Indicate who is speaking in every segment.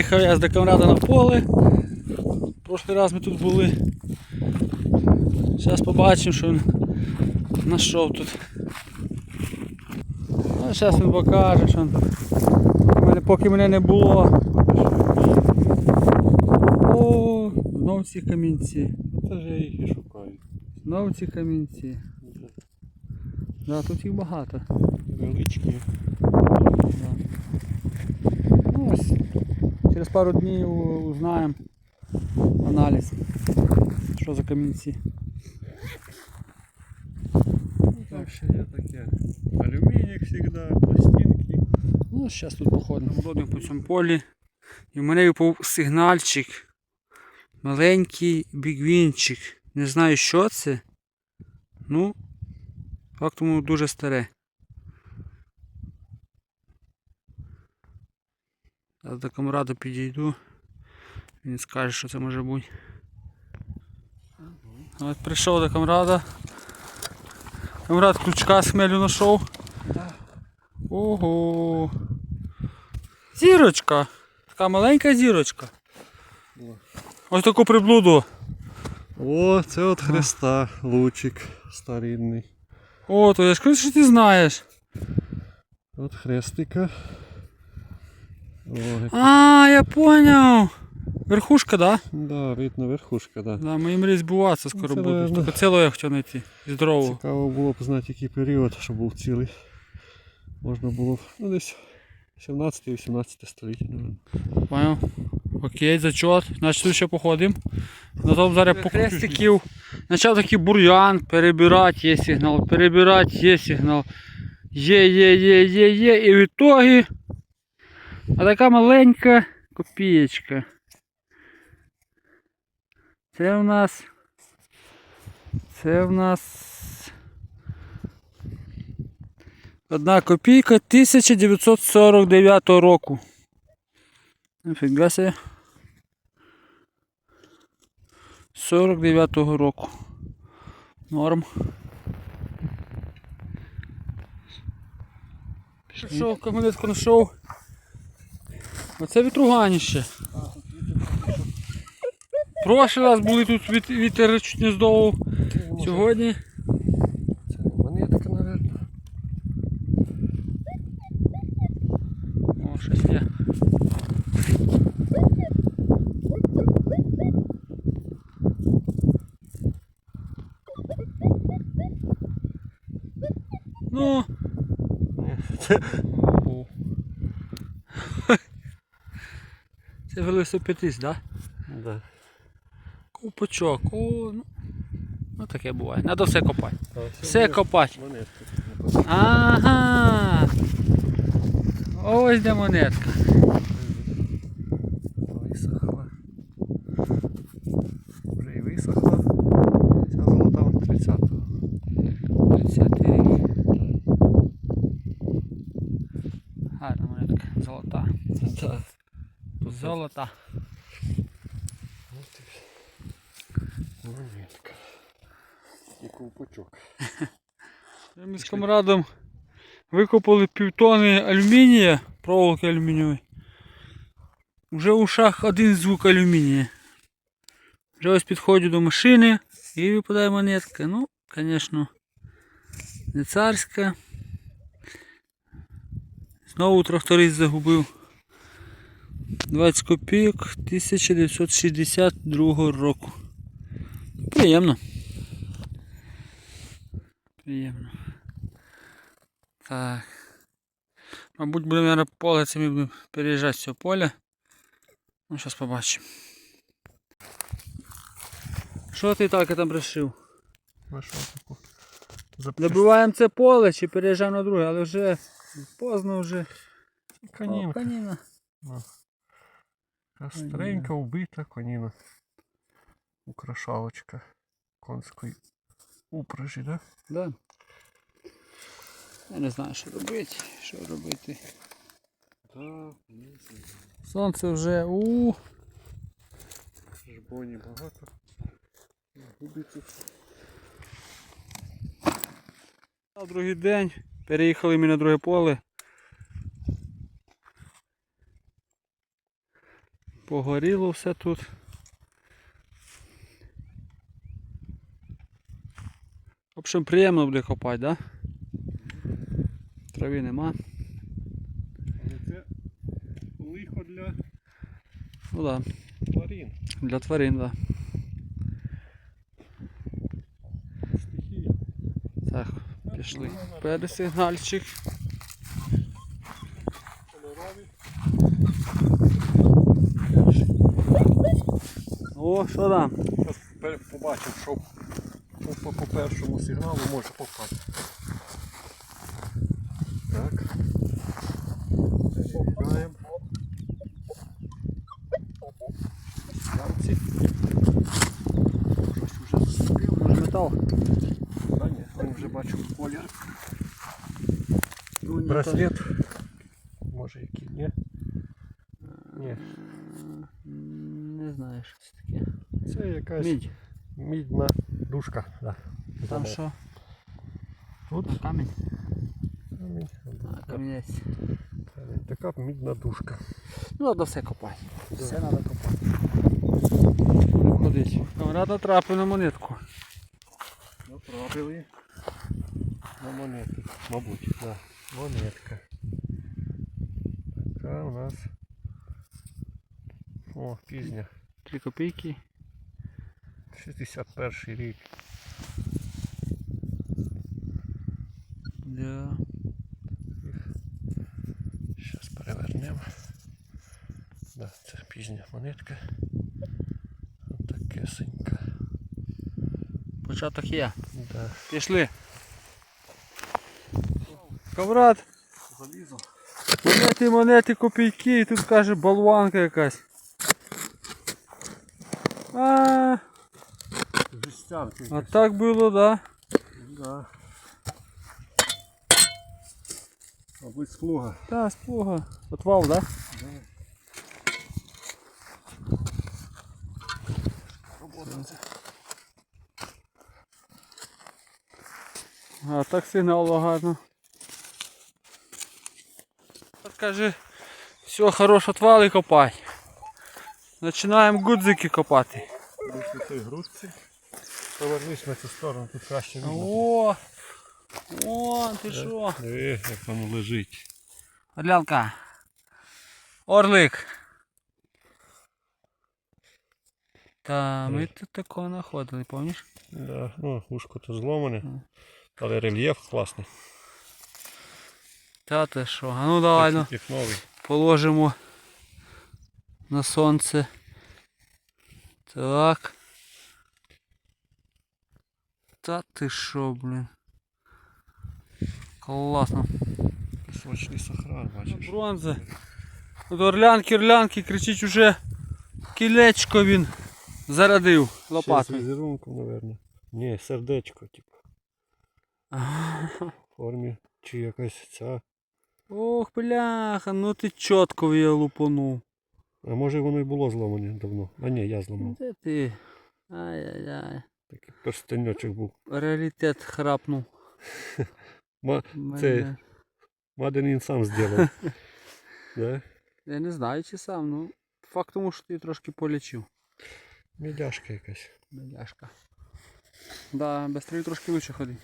Speaker 1: Приїхав я з декамрада на поле. Прошлий раз ми тут були. Зараз побачимо, що він знайшов тут. А зараз він покаже, що він мене, поки мене не було. О, знов ці камінці.
Speaker 2: Це ж я їх і шукаю.
Speaker 1: Знов ці камінці. Да, тут їх багато.
Speaker 2: Величкі.
Speaker 1: Да. Ну, ось, через пару днів узнаємо аналіз, що за камінці.
Speaker 2: Так ще є таке. Алюміній, як завжди, пластинки.
Speaker 1: Ну, зараз тут походимо. Бродимо по цьому полі. І в мене випав сигнальчик. Маленький бігвінчик. Не знаю, що це. Ну, фактом воно дуже старе. Я до камраду підійду. Він скаже, що це може бути. От прийшов до камрада. Камрад ключка з хмелю знайшов. Ого. Зірочка. Така маленька зірочка. Ось таку приблуду.
Speaker 2: О, це от Христа, лучик старинний.
Speaker 1: О, то я ж кажу, що ти знаєш.
Speaker 2: От хрестика. О,
Speaker 1: А, я поняв. Верхушка, да?
Speaker 2: да, видно верхушка, да.
Speaker 1: Да, мої мрії збуватися скоро
Speaker 2: Це,
Speaker 1: будуть.
Speaker 2: наверно.
Speaker 1: Тільки цілого я хотів знайти. Здорову.
Speaker 2: Цікаво було б знати, який період, щоб був цілий. Можна було б, ну десь 17-18 століття, наверное.
Speaker 1: Поняв. Окей, зачет. Значить тут ще походимо. На тому зараз по хрестиків. Почав такий бур'ян, перебирати є сигнал, перебирати є сигнал. Є, є, є, є, є. І в ітогі. А така маленька копієчка. Це в нас. Це в нас. Одна копійка 1949 року. Нафіга себе. 49-го року. Норм. Пішов, каменецьку знайшов. Оце вітруганіще. Прошлий раз були тут віт- вітер чуть не здовов. Сьогодні.
Speaker 2: Це монетка, наверное.
Speaker 1: О, щось є. Ну. Це велосипедист, да?
Speaker 2: Да.
Speaker 1: Ковпачок. О, ну. Ну таке буває. Надо все копати.
Speaker 2: А,
Speaker 1: Все копати.
Speaker 2: Монетка.
Speaker 1: Ага. Ось де монетка.
Speaker 2: Висохла. Вже і висохла. Ця золота 30-го.
Speaker 1: 30 рік. Гарна монетка. Золота.
Speaker 2: Так.
Speaker 1: Золота.
Speaker 2: Монетка. І ковпачок.
Speaker 1: Ми з камрадом викопали півтони алюмінія, проволоки алюмінієвої. Вже в ушах один звук алюмінія. Вже ось підходжу до машини і випадає монетка. Ну, звісно, не царська. Знову тракторист загубив. 20 копійок 1962 року. Приємно. Приємно. Так. Мабуть, будемо наверное, поле це ми будемо переїжджати з цього поля. Ну, зараз побачимо. Що ти так там пришив? Добиваємо це поле чи переїжджаємо на друге, але вже поздно вже. О,
Speaker 2: Коніна.
Speaker 1: Каніна.
Speaker 2: Така Старенька, убита коніна. Украшалочка конської упряжі, да?
Speaker 1: Да. Я не знаю, що робити. Що робити.
Speaker 2: Так,
Speaker 1: Сонце вже у
Speaker 2: жбоні багато. Губиться.
Speaker 1: На другий день переїхали ми на друге поле. Погоріло все тут. В общем, приємно буде копати, да? Трави нема.
Speaker 2: Але це лихо для
Speaker 1: Ну да,
Speaker 2: тварин.
Speaker 1: для тварин, да.
Speaker 2: Стихії.
Speaker 1: Так, пішли. Пересигнальчик. О, що там?
Speaker 2: Зараз побачив, що по, по, по першому сигналу може попасти. Так. Ямці. Щось вже заступив.
Speaker 1: Може метал?
Speaker 2: Та ні, я вже бачу колір.
Speaker 1: Ну,
Speaker 2: Браслет. Може який, ні? Ні.
Speaker 1: М, Не знаю, що це таке.
Speaker 2: Це якась
Speaker 1: Мідь.
Speaker 2: мідна дужка. Да.
Speaker 1: Там що?
Speaker 2: Тут
Speaker 1: А, камінь?
Speaker 2: камінь.
Speaker 1: А, камінець.
Speaker 2: Така мідна дужка.
Speaker 1: Ну, треба все копати. Все треба копати. Камрад натрапив на монетку.
Speaker 2: Натрапили на монетку. Мабуть, да. Монетка. Така у нас. О, пізня.
Speaker 1: Три копійки.
Speaker 2: 61 рік.
Speaker 1: Да.
Speaker 2: Зараз перевернемо. Да, це пізня монетка. Такесенька.
Speaker 1: Початок є.
Speaker 2: Да.
Speaker 1: Пішли. Камрад,
Speaker 2: Залізо.
Speaker 1: монети, монети, копійки, і тут каже болванка якась. А,
Speaker 2: Жестянки.
Speaker 1: а так було, да?
Speaker 2: Да. Мабуть, слуга.
Speaker 1: Та, спуга. Отвал, да? Да. А так сигнало гарно. От каже, все, хорош отвали копай. Починаємо гудзики копати.
Speaker 2: Грудці. Повернись на цю сторону, тут краще видно.
Speaker 1: О! О, ти що?
Speaker 2: Диви, як воно лежить.
Speaker 1: Орлянка. Орлик. Та ми тут такого знаходили, пам'ятаєш?
Speaker 2: Да. Ну, ушко то зломане, але рельєф класний.
Speaker 1: Та ти що? А ну давай ну,
Speaker 2: Як новий.
Speaker 1: положимо на сонце. Так. Та ти що, блін. Класно.
Speaker 2: Пісочний сохран, бачиш.
Speaker 1: Бронза. От орлянки, орлянки, кричить уже кілечко він зарядив лопатою.
Speaker 2: візерунком, мабуть. Ні, сердечко, типу. В формі. Чи якась ця.
Speaker 1: Ох, бляха, ну ти чітко я лупанув.
Speaker 2: А може воно і було зломане давно. А ні, я зламав.
Speaker 1: Де ти? Ай-яй-яй.
Speaker 2: Такий перстеньочок був.
Speaker 1: Реалітет храпнув.
Speaker 2: Ма... Це- Маденін сам зробив. да?
Speaker 1: Я не знаю чи сам, ну факт тому, що ти трошки полічив.
Speaker 2: Мідяшка якась.
Speaker 1: Бляшка. Да, стрілі трошки лучше ходить.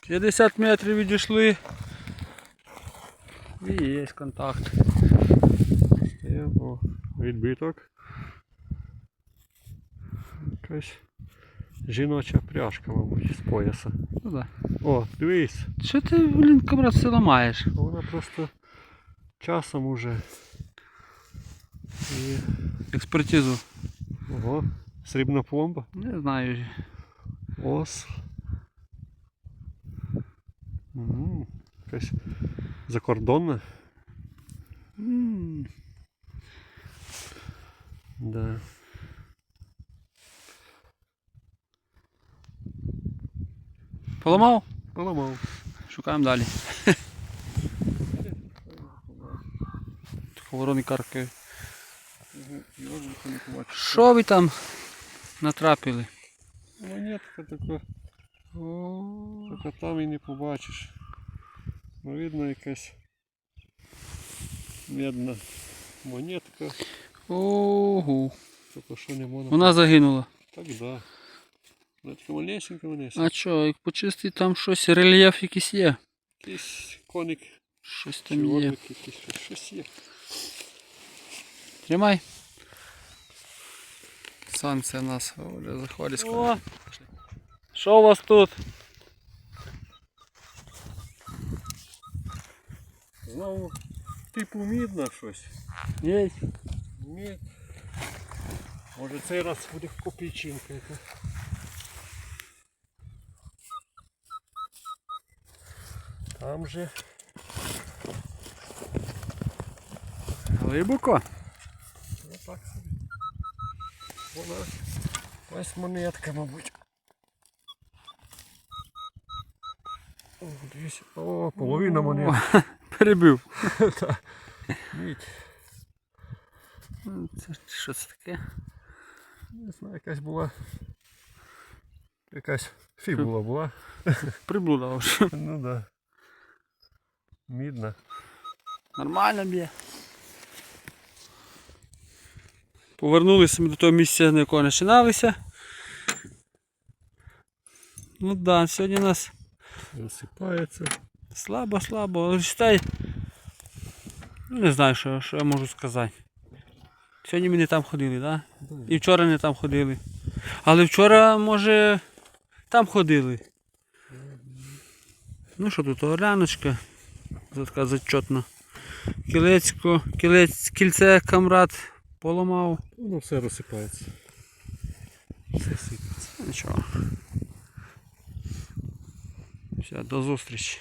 Speaker 1: 50 метрів відійшли. І є контакт.
Speaker 2: Відбиток. Якась жіноча пряжка, мабуть, з пояса.
Speaker 1: Ну да.
Speaker 2: О, дивись,
Speaker 1: Що ти, блін, камрад, все ламаєш?
Speaker 2: вона просто часом уже. І...
Speaker 1: Експертизу.
Speaker 2: Ого, срібна пломба.
Speaker 1: Не знаю.
Speaker 2: Ос. М, Якась закордонна.
Speaker 1: М,
Speaker 2: Да.
Speaker 1: Поламав?
Speaker 2: Поламав.
Speaker 1: Шукаємо далі. Ворони каркають. Що ви там натрапили?
Speaker 2: Монетка така, така там і не побачиш. Ну, видно якась медна монетка,
Speaker 1: Ого.
Speaker 2: тільки що не можна.
Speaker 1: Вона загинула.
Speaker 2: Так, да. Вона така малесенька, малесенька.
Speaker 1: А що, як почистити, там щось, рельєф якийсь є.
Speaker 2: Якийсь коник,
Speaker 1: Щось
Speaker 2: чи
Speaker 1: там є.
Speaker 2: орлик якийсь, щось- щось є.
Speaker 1: Тримай. Сонце нас вже заходить скоро.
Speaker 2: О!
Speaker 1: Що у вас тут?
Speaker 2: Знову типу мідна щось.
Speaker 1: Є.
Speaker 2: Мід. Може цей раз буде копійчинка Там же
Speaker 1: Глибоко.
Speaker 2: ну так собі. Вона ось монетка, мабуть. О, дивись. О, половина монетки.
Speaker 1: Перебив.
Speaker 2: Мідь.
Speaker 1: Ну, Це що це таке?
Speaker 2: Не знаю, якась була. Якась фібула була.
Speaker 1: Приблуда вже.
Speaker 2: Ну да. Мідна.
Speaker 1: Нормально б'є. Повернулися ми до того місця, на якого починалися. Ну так, да, сьогодні у нас
Speaker 2: Розсипається.
Speaker 1: слабо-слабо, але считай. Ну, не знаю, що, що я можу сказати. Сьогодні ми не там ходили, так? Да? І вчора не там ходили. Але вчора, може, там ходили. Ну що тут, орляночка. Така зачетна. Кілецько, кілець, кільце камрад поламав.
Speaker 2: Воно все розсипається. Все сипається.
Speaker 1: Нічого. Все, до зустрічі.